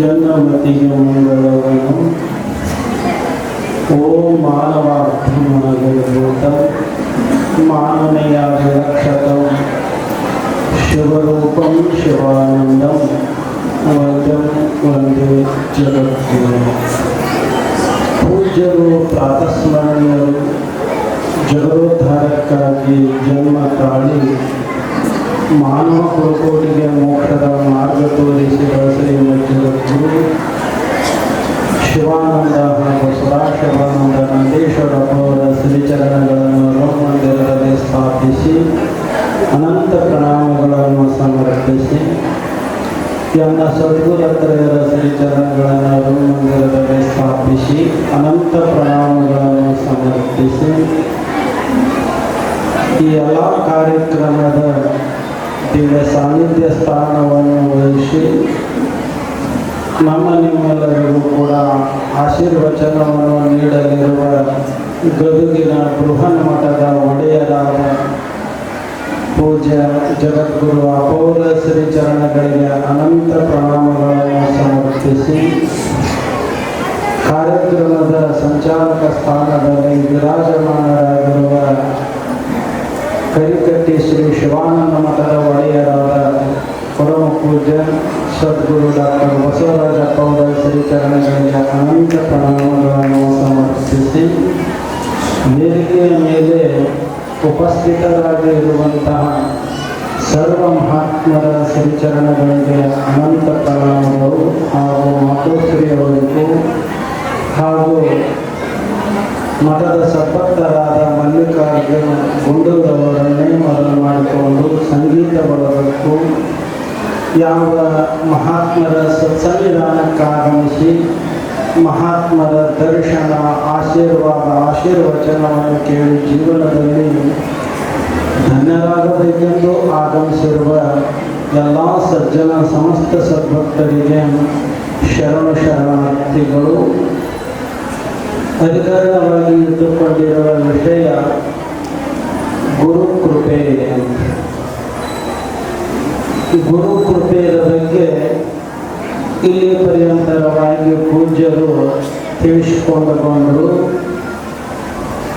जन्मतिजमङ्गलवनम् ॐ मानवार्थमनगभूतं माननीयाभिरक्षतं शिवरूपं शिवानन्दं वन्दं वंदे जगद्गुरुं जन्म ताली ಮಾನವ ಕುರುಕೋಟಿಗೆ ಮೋಕ್ಷದ ಮಾರ್ಗ ತೋರಿಸಿದ ಶ್ರೀ ಗುರು ಶಿವಾನಂದ ಹಾಗೂ ಸದಾಶಿವಾನಂದ ನಂದೀಶ್ವರಪ್ಪ ಅವರ ಶ್ರೀಚರಣಗಳನ್ನು ರೋಮ ಮಂದಿರದಲ್ಲಿ ಸ್ಥಾಪಿಸಿ ಅನಂತ ಪ್ರಣಾಮಗಳನ್ನು ಸಮರ್ಪಿಸಿ ಎಲ್ಲ ಸದ್ಗುರತ್ರಯರ ಶ್ರೀಚರಣಗಳನ್ನು ರೋಮ ಮಂದಿರದಲ್ಲಿ ಸ್ಥಾಪಿಸಿ ಅನಂತ ಪ್ರಣಾಮಗಳನ್ನು ಸಮರ್ಪಿಸಿ ಈ ಎಲ್ಲ ಕಾರ್ಯಕ್ರಮದ ದಿವ್ಯ ಸಾನ್ನಿಧ್ಯ ಸ್ಥಾನವನ್ನು ವಹಿಸಿ ನಮ್ಮ ನಿಮ್ಮೆಲ್ಲರಿಗೂ ಕೂಡ ಆಶೀರ್ವಚನವನ್ನು ನೀಡಲಿರುವ ಗದುಗಿನ ಬೃಹನ್ ಮಠದ ಒಡೆಯರಾದ ಪೂಜ್ಯ ಜಗದ್ಗುರು ಅಪೌರ ಶ್ರೀಚರಣಗಳಿಗೆ ಅನಂತ ಪ್ರಣಾಮಗಳನ್ನು ಸಮರ್ಪಿಸಿ ಕಾರ್ಯಕ್ರಮದ ಸಂಚಾಲಕ ಸ್ಥಾನದಲ್ಲಿ ವಿರಾಜಮಾನರಾಗಿರುವ ಕರಿಕಟ್ಟಿ ಶ್ರೀ ಶಿವಾನಂದ ಮಠದ ಪೂಜ್ಯ ಸದ್ಗುರು ಡಾಕ್ಟರ್ ಬಸವರಾಜಪ್ಪ ಅವರ ಶ್ರೀಚರಣಗಳಿಗೆ ಅನಂತ ಪ್ರಣಾಮಗಳನ್ನು ಸಮರ್ಪಿಸಿ, ವೇದಿಕೆಯ ಮೇಲೆ ಉಪಸ್ಥಿತರಾಗಿರುವಂತಹ ಸರ್ವ ಮಹಾತ್ಮರ ಶ್ರೀಚರಣಗಳಿಗೆ ಅನಂತ ಪ್ರಣಾಮಗಳು ಹಾಗೂ ಮಾತೋಶ್ರೀಯವರಿಗೂ ಹಾಗೂ ಮಠದ ಸಪತ್ತರಾದ ಮಲ್ಲಿಕಾರ್ಜುನ ಗುಂಡೂರವರನ್ನೇ ಮೊದಲು ಮಾಡಿಕೊಂಡು ಸಂಗೀತ ಬಳಗಕ್ಕೂ ಯಾವ ಮಹಾತ್ಮರ ಸತ್ಸನ್ನಿಧಾನಕ್ಕಾಗಮಿಸಿ ಮಹಾತ್ಮರ ದರ್ಶನ, ಆಶೀರ್ವಾದ, ಆಶೀರ್ವಚನವನ್ನು ಕೇಳಿ ಜೀವನದಲ್ಲಿ ಧನ್ಯರಾಗಬೇಕೆಂದು ಆಗಮಿಸಿರುವ ಎಲ್ಲ ಸಜ್ಜನ ಸಮಸ್ತ ಸದ್ಭಕ್ತರಿಗೆ ಶರಣ ಶರಣಾರ್ಥಿಗಳು ಅಧಿಕಾರವಾಗಿ ಇಟ್ಟುಕೊಂಡಿರುವ ವಿಷಯ ಗುರು ಕೃಪೆ ಗುರು ಕೃಪೆಯ ಬಗ್ಗೆ ಇಲ್ಲಿ ಪರ್ಯಂತರವಾಗಿ ಪೂಜ್ಯರು ತಿಳಿಸಿಕೊಂಡು ಬಂದರು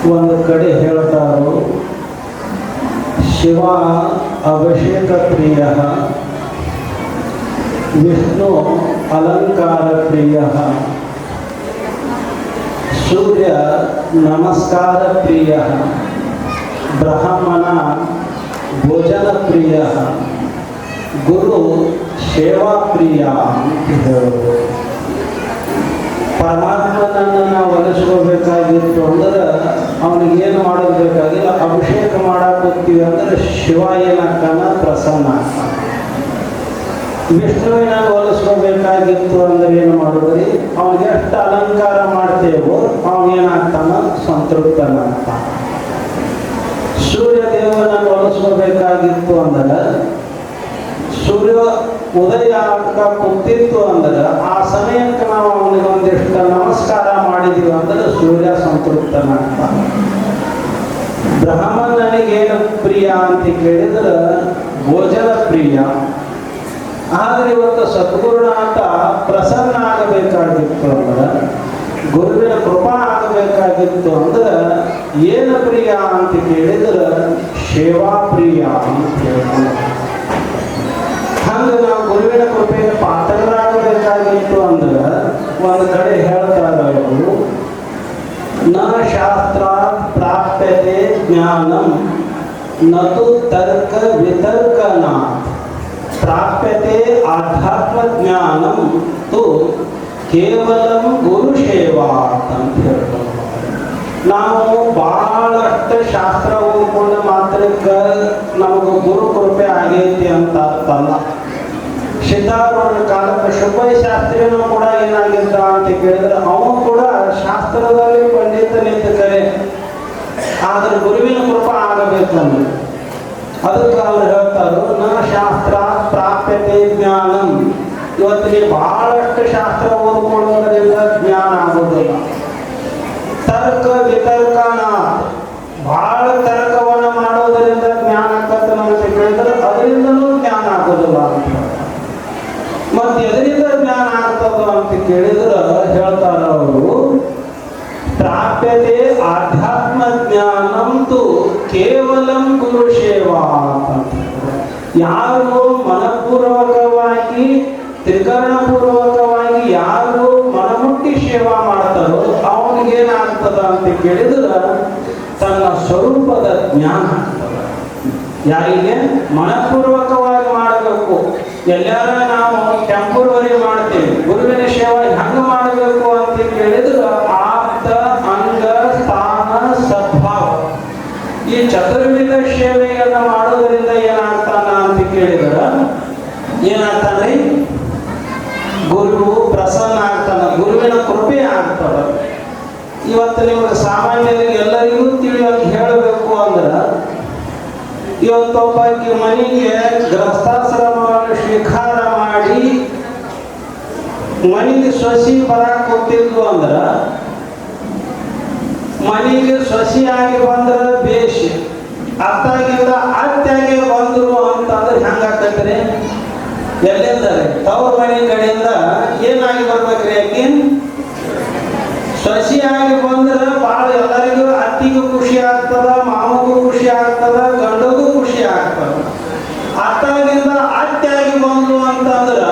ಒಂದು ಕಡೆ ಹೇಳ್ತಾರು ಶಿವ ಅಭಿಷೇಕ ಪ್ರಿಯ ವಿಷ್ಣು ಅಲಂಕಾರ ಪ್ರಿಯ ಸೂರ್ಯ ನಮಸ್ಕಾರ ಪ್ರಿಯ ಬ್ರಾಹ್ಮಣ ಭೋಜನ ಪ್ರಿಯ ಗುರು ಸೇವಾ ಪ್ರಿಯ ಅಂತ ಹೇಳೋದು ಪರಮಾತ್ಮನನ್ನು ನಾವು ಒಲಿಸ್ಕೋಬೇಕಾಗಿತ್ತು ಅಂದ್ರೆ ಅವನಿಗೆ ಏನು ಮಾಡೋದು ಬೇಕಾಗಿಲ್ಲ, ಅಭಿಷೇಕ ಅಂದ್ರೆ ಶಿವ ಏನಕ್ಕನ ಪ್ರಸನ್ನ. ವಿಷ್ಣುವಿನ ಒಲಿಸ್ಕೋಬೇಕಾಗಿತ್ತು ಅಂದ್ರೆ ಏನು ಮಾಡಿದ್ರಿ? ಅವನಿಗೆ ಎಷ್ಟು ಅಲಂಕಾರ ಮಾಡ್ತೇವೋ, ಅವನೇನಾಗ್ತಾನ? ಸಂತೃಪ್ತನಾಗ್ತಾನ. ಸೂರ್ಯ ಒಲಿಸ್ಕೋಬೇಕಾಗಿತ್ತು ಅಂದ್ರೆ ಉದಯ ಆಗ್ತ ಕುಂತಿತ್ತು ಅಂದ್ರೆ ಆ ಸಮಯಕ್ಕೆ ನಾವು ಅವನಿಗೆ ಒಂದಿಷ್ಟು ನಮಸ್ಕಾರ ಮಾಡಿದೀವಿ ಅಂದ್ರೆ ಸೂರ್ಯ ಸಂತೃಪ್ತನಾಗ್ತಾನೆ. ಬ್ರಾಹ್ಮಣನಿಗೇನು ಪ್ರಿಯ ಅಂತ ಕೇಳಿದ್ರೆ ಭೋಜನ ಪ್ರಿಯ. ಆದ್ರೆ ಇವತ್ತು ಸದ್ಗುರುನಾಥ ಪ್ರಸನ್ನ ಆಗಬೇಕಾಗಿತ್ತು ಅಂದ್ರೆ ಗುರುವಿನ ಕೃಪಾ ಆಗಬೇಕಾಗಿತ್ತು ಅಂದ್ರೆ ಏನು ಪ್ರಿಯ ಅಂತ ಕೇಳಿದ್ರೆ ಸೇವಾ ಪ್ರಿಯ ಅಂತ ಹೇಳ್ತಾರೆ ಹಂಗೆ ನಾವು ಗುರುವಿನ ಕೃಪೆಗೆ ಪಾತ್ರರಾಗಬೇಕಾಗಿತ್ತು ಅಂದ್ರೆ ಒಂದು ಕಡೆ ಹೇಳ್ತಾರೆ ಅವರು ನ ಶಾಸ್ತ್ರ ಪ್ರಾಪ್ಯತೆ ಜ್ಞಾನಂ ನತು ತರ್ಕ ವಿತರ್ಕನ ಪ್ರಾಪ್ಯತೆ ಆಧ್ಯಾತ್ಮ ಜ್ಞಾನ ತು ಕೇವಲಂ ಗುರು ಸೇವಾ ಅಂತ ನಾವು ಬಹಳಷ್ಟು ಶಾಸ್ತ್ರ ಓದ್ಕೊಂಡ ಮಾತ್ರಕ್ಕೆ ನಮಗೆ ಗುರು ಕೃಪೆ ಆಗೈತಿ ಅಂತ ಅರ್ಥಲ್ಲ ಸಿದ್ಧಾರೂಢ ಕಾಲಕ್ಕೆ ಶುಭ ಶಾಸ್ತ್ರಿನೂ ಕೂಡ ಏನಾಗಿದ್ದ ಅಂತ ಕೇಳಿದ್ರೆ ಅವನು ಕೂಡ ಶಾಸ್ತ್ರದಲ್ಲಿ ಪಂಡಿತನಿದ್ದ ಕರೆ. ಆದ್ರೆ ಗುರುವಿನ ಕೃಪಾ ಆಗಬೇಕು ಅಂದ್ರೆ ಅದಕ್ಕೆ ಅವ್ರು ಹೇಳ್ತಾರೆ ನ ಶಾಸ್ತ್ರ ಪ್ರಾಪ್ಯತೆ ಜ್ಞಾನಂ. ಇವತ್ತಿಗೆ ಬಹಳಷ್ಟು ಶಾಸ್ತ್ರ ಓದ್ಕೊಳ್ಳೋದ್ರಿಂದ ಜ್ಞಾನ ಆಗೋದಿಲ್ಲ. ತರ್ಕ ವಿತರ್ಕನ. ಬಹಳ ತರ್ಕವನ್ನು ಮಾಡೋದರಿಂದ ಜ್ಞಾನ ಆಕತ್ತನ ಅಂತ ಕೇಳಿದ್ರೆ ಅದರಿಂದಲೂ ಜ್ಞಾನ ಆಗೋದಿಲ್ಲ ಮತ್ತೆ ಎದರಿಂದ ಜ್ಞಾನ ಆಗ್ತದ ಅಂತ ಕೇಳಿದ್ರೆ ಹೇಳ್ತಾರ ಅವರು ಪ್ರಾಪ್ಯತೆ ಆಧ್ಯಾತ್ಮ ಜ್ಞಾನಂತು ಕೇವಲಂ ಗುರು ಸೇವಾ ಯಾರು ಮನಪೂರ್ವಕವಾಗಿ, ತ್ರಿಕರಣಪೂರ್ವಕವಾಗಿ ಯಾರು ಮನಮುಟ್ಟಿ ಸೇವಾ ಮಾಡ್ತಾರೋ ಅವನಿಗೇನಾಗ್ತದ ಅಂತ ಕೇಳಿದ್ರೆ ತನ್ನ ಸ್ವರೂಪದ ಜ್ಞಾನ ಯಾರಿಗೆ? ಮನಪೂರ್ವಕವಾಗಿ ಮಾಡಬೇಕು. ಎಲ್ಲಾರ ನಾವು ಟೆಂಪರವರಿ ಮಾಡ್ತೀವಿ. ಗುರುವಿನ ಸೇವೆ ಚತುರ್ವಿಧ ಸೇವೆಯನ್ನ ಮಾಡೋದ್ರಿಂದ ಏನಾಗ್ತಾನ ಅಂತ ಕೇಳಿದ್ರ ಏನಾಗ್ತಾನೆ ಗುರು ಪ್ರಸನ್ನ ಆಗ್ತಾನ, ಗುರುವಿನ ಕೃಪೆ ಆಗ್ತದ ಇವತ್ತು ನಿಮ್ಗೆ ಸಾಮಾನ್ಯರಿಗೆ ಎಲ್ಲರಿಗೂ ತಿಳಿಯೋಕೆ ಹೇಳಬೇಕು ಅಂದ್ರೆ ಇವತ್ತೊಬ್ಬಾಕಿ ಮನೆಗೆ ಗ್ರಸ್ತಾಶ್ರಮವನ್ನು ಸ್ವೀಕಾರ ಮಾಡಿ, ಮನೆಗೆ ಸೊಸಿ ಬರ ಹೋಗ್ತಿದ್ವು ಅಂದ್ರ, ಮನೆಗೆ ಸೊಸಿಯಾಗಿ ಬಂದ್ರ ಬೇಷ್. ಅತ್ತಾಗಿಂದ ಅತ್ಯಾಗೆ ಬಂದ್ರು ಅಂತಂದ್ರೆ ಹೆಂಗಾಗ್ತೈತ್ರಿ ಎಲ್ಲಿಂದ ತವ್ರ ಮನೆ ಕಡೆಯಿಂದ ಏನಾಗಿ ಬರ್ಬೇಕ್ರಿ ಸಸಿ ಆಗಿ ಬಂದ್ರೆ ಭಾಳ ಎಲ್ಲರಿಗೂ ಅತ್ತಿಗೂ ಖುಷಿ ಆಗ್ತದ, ಮಾಮಗೂ ಖುಷಿ ಆಗ್ತದ, ಗಂಡಗೂ ಖುಷಿ ಆಗ್ತದ. ಅತ್ತಾಗಿಂದ ಅತ್ಯಾಗಿ ಬಂದ್ರು ಅಂತಂದ್ರೆ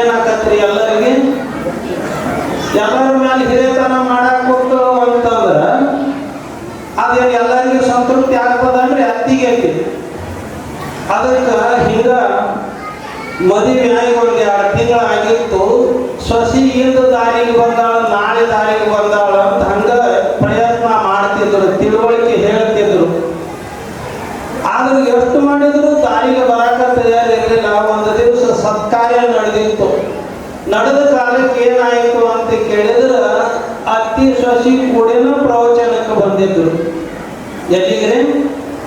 ಏನಾಗತ್ರಿ ಎಲ್ಲರಿಗೆ? ಎಲ್ಲರ ಮೇಲೆ ಹಿರಿಯತನ ಮಾಡಕ್ ಹೋಗ್ತೋ ಅಂತಂದ್ರ ಅದೇನು ಎಲ್ಲರಿಗೂ ಸಂತೃಪ್ತಿ ಐತಿ ಅದಕ್ಕೆ ಹಿಂಗ ಮದುವೆ ಆಗಿ ಎರಡು ತಿಂಗಳಾಗಿತ್ತು ಸೊಸಿ ಇಂದು ದಾರಿಗೆ ಬಂದಾಳ, ನಾಳೆ ದಾರಿಗೆ ಬಂದಾಳ ಅಂತ ಹಂಗ ಪ್ರಯತ್ನ ಮಾಡ್ತಿದ್ರು, ತಿಳುವಳಿಕೆ ಹೇಳ್ತಿದ್ರು ಆದ್ರೆ ಎಷ್ಟು ಮಾಡಿದ್ರು ದಾರಿಗೆ ಬರಾಕ ತಯಾರಿರಲಿಲ್ಲ ಒಂದು ದಿವಸ ಸತ್ಕಾರ್ಯ ನಡೆದಿತ್ತು. ನಡೆದ ಕಾಲಕ್ಕೆ ಏನಾಯಿತು ಅಂತ ಕೇಳಿದ್ರೆ ಅತ್ತಿ ಸಸಿ ಕೂಡಿನ ಪ್ರವಚನಕ್ಕೆ ಬಂದಿದ್ರು. ಎಲ್ಲಿಗೆ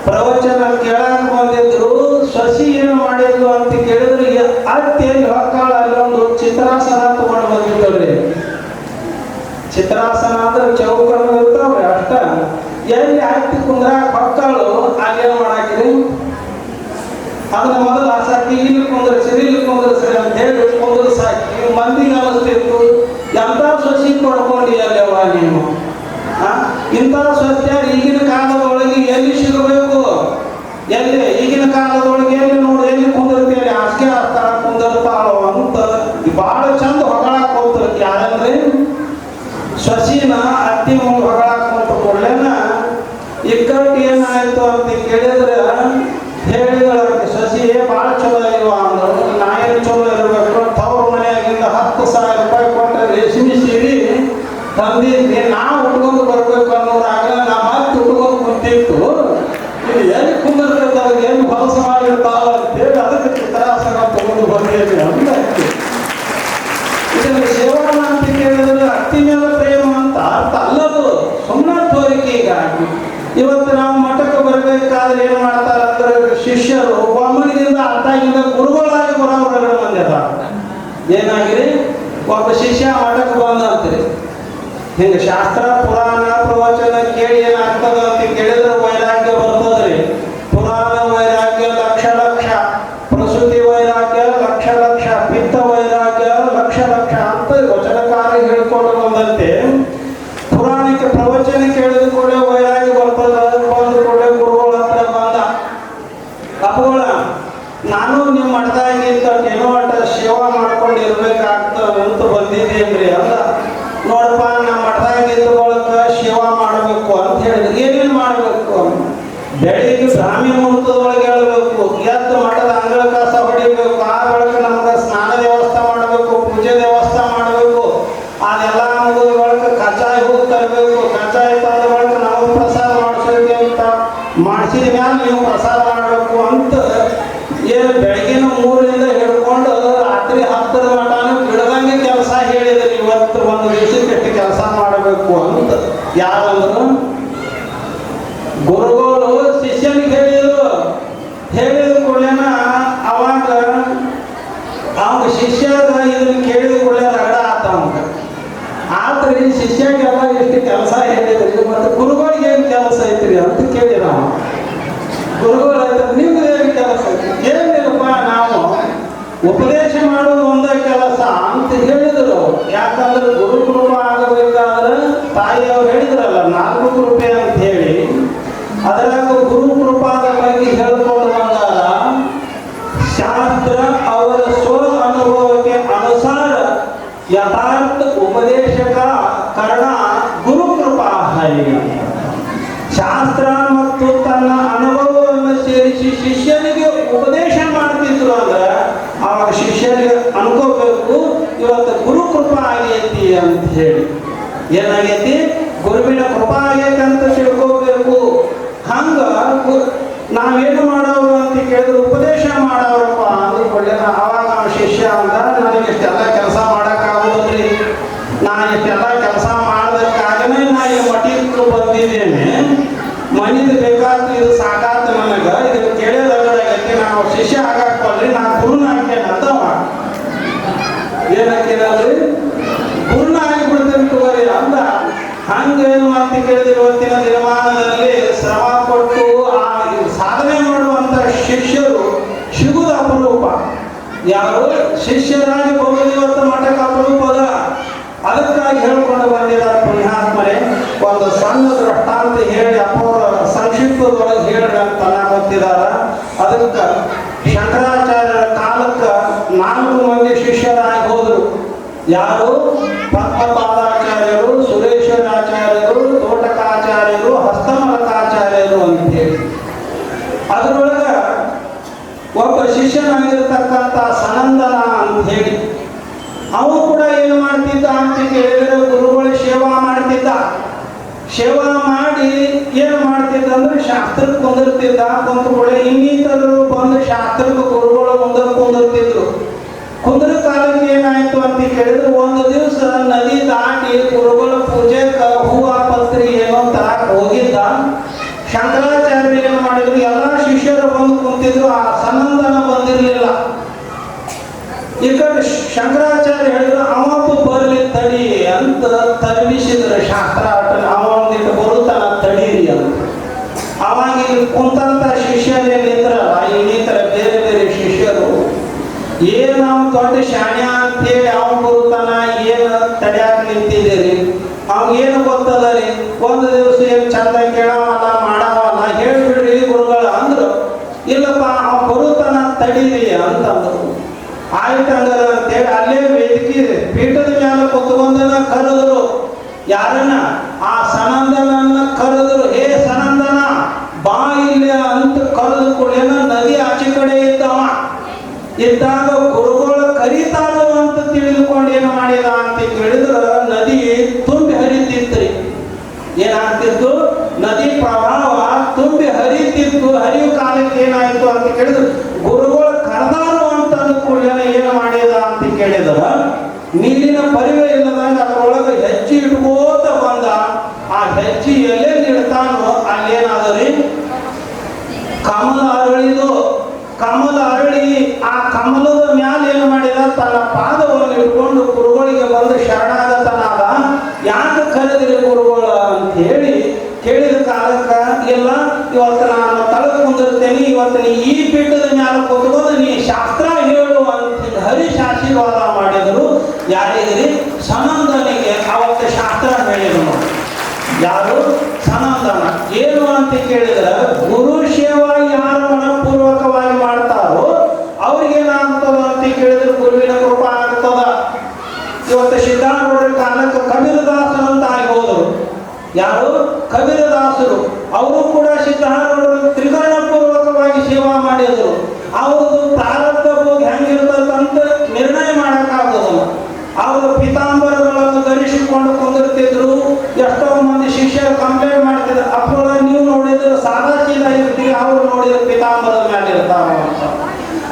ಪ್ರವಚನ ಕೇಳಕ್ ಎಲ್ಲಿ ಹೊಕ್ಕಾಳ ಅಲ್ಲೊಂದು ಚಿತ್ರಾಸನ ತಗೊಂಡು ಬಂದಿದ್ದವ್ರಿ ಚಿತ್ರಾಸನ ಅಂದ್ರೆ ಚೌಕನ್ನು ಇರ್ತಾವ್ರಿ, ಅಷ್ಟ. ಎಲ್ಲಿ ಆಯ್ತು ಕುಂದ್ರ ಹೊಕ್ಕಾಳು ಅಲ್ಲೇನ್ ಮಾಡಾಕಿರಿ? ಅದನ್ನ ಮೊದಲು ಆಸಕ್ತಿ ಇಲ್ಲಿ ಕುಂದ್ರಸಿರಿ ಇಲ್ಲಿ ಕುಂದ್ರಸಿರಿ ಅಂತ ಹೇಳಿ ಕುಂದ್ರಸಾಕಿ ಮಂದಿಗೆ ಅನಿಸ್ತಿತ್ತು, ಎಂತ ಸೊಸಿ ಕೊಡ್ಕೊಂಡಿ ಅಲ್ಲವ ನೀವು? ಇಂಥ ಸ್ವಸ್ಥ ಈಗಿನ ಕಾಲದ ಒಳಗೆ ಎಲ್ಲಿ ಸಿಗಬೇಕು? ಎಲ್ಲಿ ಕಾಲದೊಳಗೆ ಎಲ್ಲಿ ನೋಡಿ, ಎಲ್ಲಿ ಕುಂದಿರ್ತೀರಿ? ಹಾಸಿಗೆ ಹಾಕ್ತಾರ ಕುಂದಿರ್ತಾಳೋ ಅಂತ. ಬಹಳ ಚಂದ ಹೊಗಳಾಕ್ ಹೋಗ್ತಾರೆ ಯಾರಂದ್ರೆ ಸಸಿನ ಅತ್ತಿ ಮುಂದೆ ಹೊಗಳಾಕ್ ಕುಂತ ಕೂಡಲೇನ ಇಕ್ಕಟ್ಟು ಏನಾಯ್ತು ಅಂತ ಕೇಳಿದ್ರೆ ಹೇಳಿಗಳ ಸಸಿ ಭಾಳ ಚಲೋ ಇಲ್ವ ಅಂದ್ರು ನಾ ಏನು ಚಲೋ ಇರಬೇಕು ತವ್ರ ಮನೆಯಾಗಿಂದ ಹತ್ತು ಸಾವಿರ ರೂಪಾಯಿ ಕೊಟ್ಟರೆ ರೇಷ್ಮೆ ಸೀರೆ ತಂದಿದ್ದೆ ನಾ ಉಟ್ಕೊಂಡು ಬರ್ಬೇಕು ಅನ್ನೋರಾಗ ನಾ ಮತ್ತೆ ಉಟ್ಕೊಂಡು ಕುಂತಿತ್ತು ಇದು ಎಲ್ಲಿ ಕುಂದಿರ್ತದ ಏನು ಹೊಲಸ ಮಾಡಿರ್ತಾವ ಅಂತೇಳಿ ಅದಕ್ಕೆ ಚಿತ್ರಾಸನ ತಗೊಂಡು ಬಂದೇವಿ ಅಂತ ಇದನ್ನು ಸೇವನ ಅಂತ ಕೇಳಿದ್ರೆ ಅತ್ತಿ ಮೇಲೆ ಪ್ರೇಮ ಅಂತ ಅರ್ಥ ಅಲ್ಲದು ಸುಮ್ಮನೆ ತೋರಿಕೆಗಾಗಿ ಇವತ್ತು ನಾವು ಮಠಕ್ಕೆ ಬರಬೇಕಾದ್ರೆ ಏನು ಮಾಡ್ತಾರೆ ಅಂದ್ರೆ ಶಿಷ್ಯರು ಒಮ್ಮನಿಗಿಂದ ಅರ್ಥಾಗಿಂದ ಗುರುಗಳಾಗಿ ಬರೋರು ಎರಡು ಮಂದಿ ಅದ ಏನಾಗಿರಿ ಒಬ್ಬ ಶಿಷ್ಯ ಮಠಕ್ಕೆ ಬಂದಂತ್ರಿ ಹಿಂಗೆ ಶಾಸ್ತ್ರ ನೋಡಪ್ಪ ನನಗೆ ಇಷ್ಟೆಲ್ಲ ಕೆಲಸ ಮಾಡೋಕ್ಕಾಗೋದ್ರಿ ನಾನು ಇಷ್ಟೆಲ್ಲ ಯಾರು? ಪದ್ಮಪಾದಾಚಾರ್ಯರು ಸುರೇಶ್ವರಾಚಾರ್ಯರು, ತೋಟಕಾಚಾರ್ಯರು, ಹಸ್ತಮರತಾಚಾರ್ಯರು ಅಂತ ಹೇಳಿ ಅದರೊಳಗ ಒಬ್ಬ ಶಿಷ್ಯನಾಗಿರ್ತಕ್ಕಂಥ ಸನಂದನ ಅಂತ ಹೇಳಿ ಅವನು ಕೂಡ ಏನು ಮಾಡ್ತಿದ್ದ ಅಂತ ಕೇಳಿದ್ರೆ ಗುರುಗಳು ಸೇವಾ ಮಾಡ್ತಿದ್ದ. ಸೇವಾ ಮಾಡಿ ಏನು ಮಾಡ್ತಿದ್ದ ಅಂದ್ರೆ ಶಾಸ್ತ್ರಕ್ಕೆ ಕುಂದಿರ್ತಿದ್ದ ಕುಂತ್ಕೊಳ್ಳಿ ಇನ್ನಿತರರು ಬಂದು ಶಾಸ್ತ್ರಕ್ಕೆ ಗುರುಗಳ ಮುಂದೆ ಕುಂದಿರ್ತಿದ್ರು ಕುಂದ್ರ ಕಾಲಕ್ಕೆ ಕೇಳಿದ್ರೆ ಒಂದು ದಿವಸ ನದಿ ದಾಟಿ ಗುರುಗಳ ಪೂಜೆ ಹೂವ ಪತ್ರಿ ಏನೋ ತರಕ್ ಹೋಗಿದ್ದ. ಶಂಕರಾಚಾರ್ಯ ಏನು ಮಾಡಿದ್ರು? ಎಲ್ಲ ಶಿಷ್ಯರು ಬಂದು ಕುಂತಿದ್ರು, ಆ ಸನಂದನ ಬಂದಿರಲಿಲ್ಲ. ಈ ಕಡೆ ಶಂಕರಾಚಾರ್ಯ ಹೇಳಿದ್ರು ಅವತ್ತು ಬರಲಿ ತಡಿ ಅಂತ ತರ್ಮಿಸಿದ್ರು ಶಾಸ್ತ್ರ ಅವನಿಗೆ ಬರುತ್ತಾನ ತಡೀರಿ ಅಂತ. ಅವಾಗ ಕುಂತಂತ ಶಿಷ್ಯರೇ ನಿಂತ್ರಲ್ಲ ಇನ್ನಿತರ ಬೇರೆ ಬೇರೆ ಶಿಷ್ಯರು. ಏನ್ ನಾವು ದೊಡ್ಡ ಶಾಣ್ಯ ಅಂತೇಳಿ ಅವನು ಬರುತ್ತಾನ ಏನು ತಡೆಯಾಕ ನಿಂತಿದ್ದೀರಿ? ಅವ್ನ್ ಏನು ಗೊತ್ತದ ರೀ ಒಂದು ದಿವಸ ಏನು ಚಂದ ಕೇಳವಲ್ಲ, ಮಾಡವಲ್ಲ, ಹೇಳ್ಬಿಡ್ರಿ ಗುರುಗಳ ಅಂದ್ರು. ಇಲ್ಲಪ್ಪ ಅವ್ ಬರುತ್ತಾನ ತಡೀರಿ ಅಂತಂದ್ರು. ಆಯ್ತು ಅಂತೇಳಿ ಅಲ್ಲೇ ವೇದಿಕೆ ಪೀಠದ ಮೇಲೆ ಕುತ್ಕೊಂಡನ ಕರೆದ್ರು. ಯಾರನ್ನ? ಆ ಸನಂದನನ್ನ ಕರೆದ್ರು. ಹೇ ಸನಂದನ, ಬಾ ಇಲ್ಲ ಅಂತ ಕರೆದು ಕೂಡ ನದಿ ಆಚೆ ಕಡೆ ಇದ್ದವ. ಇದ್ದಾಗ ಗುರುಗಳು ಕರೀತಾರೋ ಅಂತ ಕೇಳಿದ್ರು, ಗುರುಗಳ ಕರೆದಾರು ಅಂತ ಕೂಡಲೇ ಏನು ಮಾಡಿದ ಅಂತ ಕೇಳಿದ್ರ ನೀರಿನ ಪರಿವೆ ಇಲ್ಲದಂಗ ಅದರೊಳಗೆ ಹೆಚ್ಚಿ ಇಟ್ಕೋತ ಬಂದ, ಆ ಹೆಚ್ಚಿ ಎಲ್ಲೇ ಇಡ್ತಾನೋ ಅಲ್ಲೇನಾದ್ರಿ? ಕಮಲ ಅರಳಿದು ಕಮಲ ಅರಳಿ ಆ ಕಮಲದ ಮ್ಯಾಲ ಏನು ಮಾಡಿದ? ತನ್ನ ಪಾದವನ್ನು ಇಟ್ಕೊಂಡು ಗುರುಗಳಿಗೆ ಬಂದು ಶರಣಾಗತನಾದ, ಯಾಕೆ ಕರೆದಿರಿ ಗುರುಗಳ? ಅಂತ ಹೇಳಿ ಕೇಳಿದ ಕಾಲಕ್ಕ ಇಲ್ಲ ಇವತ್ತು ನಾನು ತಳಗ ಕುಂದಿರ್ತೇನೆ ಇವತ್ತು ನೀ ಈ ಪೀಠದ ಮ್ಯಾಲ ಕೂತ್ಕೊಂಡು ನೀ ಶಾಸ್ತ್ರ ಹೇಳು ಅಂತ ಹರೀಶ್ ಆಶೀರ್ವಾದ ಮಾಡಿದರು. ಯಾರಿಗಿರಿ ಸನಂದನಿಗೆ ಅವತ್ತು ಶಾಸ್ತ್ರ ಹೇಳಿದರು ಯಾರು? ಸನಂದನ. ಏನು ಅಂತ ಕೇಳಿದ್ರೆ, ಗುರು ಸೇವಾ ಯಾರು ಮನಪೂರ್ವಕವಾಗಿ ಮಾಡ್ತಾರೋ ಅವ್ರಿಗೇನಾಗ್ತದ ಅಂತ ಕೇಳಿದ್ರೆ ಗುರುವಿನ ಕೃಪಾ ಆಗ್ತದ. ಇವತ್ತು ಸಿದ್ಧಾರೂಢರ ಕಾಲಕ್ಕೆ ಕಬೀರದಾಸನಂತ ಆಗಿ ಹೋದರು. ಯಾರು? ಕಬೀರದಾಸರು ಅವರು ಕೂಡ ಸಿದ್ಧಾರೂಢರು ತ್ರಿಕರಣ ಪೂರ್ವಕವಾಗಿ ಸೇವಾ ಮಾಡಿದರು ಅವ್ರದ್ದು ಪ್ರಾರಬ್ಧ ಭೋಗ ಹೆಂಗಿರ್ತದಂತ ನಿರ್ಣಯ ಮಾಡೋಕ್ಕಾಗೋದಿಲ್ಲ ಅವರು ಪಿತಾಂಬರಗಳನ್ನು ಧರಿಸಿಕೊಂಡು ಕುಂದಿರ್ತಿದ್ರು ಎಷ್ಟೋ ಮಂದಿ ಶಿಷ್ಯರು ಕಂಪ್ಲೇಂಟ್ ಮಾಡ್ತಿದ್ರು ಅಪ್ರೋಳ ನೀವು ನೋಡಿದ್ರೆ ಸಾದಾ ಚೀಲ ಇರ್ತೀವಿ ಅವ್ರು ನೋಡಿದ್ರೆ ಪಿತಾಂಬರದ ಮೇಲೆ ಇರ್ತಾವ ಅಂತ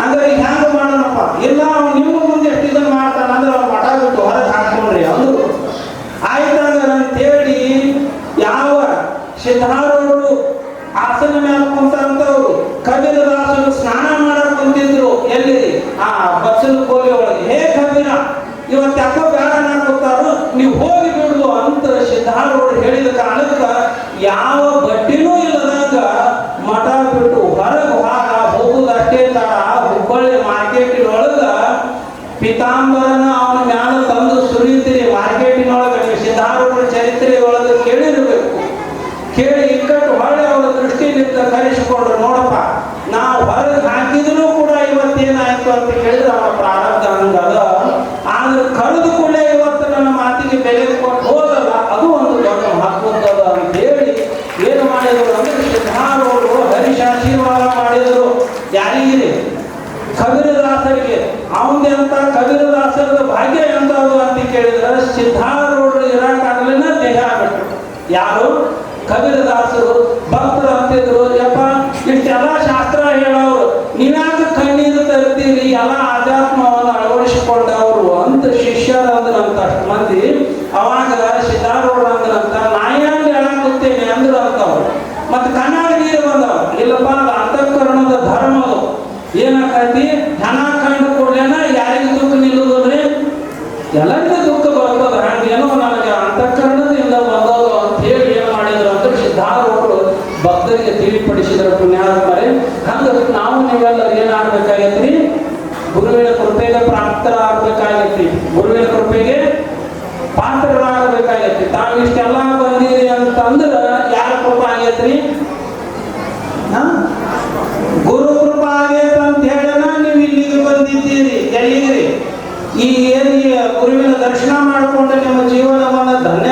ಅಂದ್ರೆ ಹ್ಯಾಂಗ ಮಾಡೋಣಪ್ಪ ಇಲ್ಲ ಅವ್ನು ನಿಮ್ಮ ಮುಂದೆ ಎಷ್ಟು ಇದನ್ನ ಮಾಡ್ತಾನ ಅಂದ್ರೆ ಅವ್ನು ಮಠ ಬಿಟ್ಟು ಹೊರಗೆ ಹಾಕೊಂಡ್ರಿ ಅಂದ್ರು ಆಯ್ತಂದ್ರೆ ಅಂತೇಳಿ ಯಾವ ಸಿದ್ಧಾರೂಢರು ಆಸನ ಮೇಲೆ ಕುಂತಂತವ್ರು ಕಬೀರದಾಸರು ಸ್ನಾನ ಮಾಡಕ್ ಕುಂತಿದ್ರು ಎಲ್ಲಿ ಆ ಬಚ್ಚಲ ಕೋಲಿ ಒಳಗೆ ಹೇ ಕಬೀರ ಇವತ್ತು ಯಾಕೋ ಬೇಡ ಕೂತಾರು ನೀವು ಹೋಗಿ ಬಿಡುದು ಅಂತ ಸಿದ್ಧಾರೂಢರು ಹೇಳಿದ ಕಾರಣಕ್ಕ ಯಾವ ಬಡ್ಡಿನೂ ಇಲ್ಲದಾಗ ಮಠ ಬಿಟ್ಟು ಪಾತ್ರರಾಗಬೇಕಾಗೈತಿ ಗುರುವಿನ ಕೃಪೆಗೆ ಪಾತ್ರರಾಗಬೇಕಾಗೈತಿ ತಾವು ಇಷ್ಟೆಲ್ಲ ಬಂದಿದೆ ಅಂತಂದ್ರ ಯಾರ ಕೃಪಾ ಆಗೈತ್ರಿ ಗುರು ಕೃಪಾ ಆಗೈತ ಅಂತ ಹೇಳನ ನೀವು ಇಲ್ಲಿಗೆ ಬಂದಿದ್ದೀರಿ. ಎಲ್ಲಿಗಿರಿ? ಈ ಏನು ಗುರುವಿನ ದರ್ಶನ ಮಾಡಿಕೊಂಡು ನಿಮ್ಮ ಜೀವನವನ್ನು ಧನ್ಯ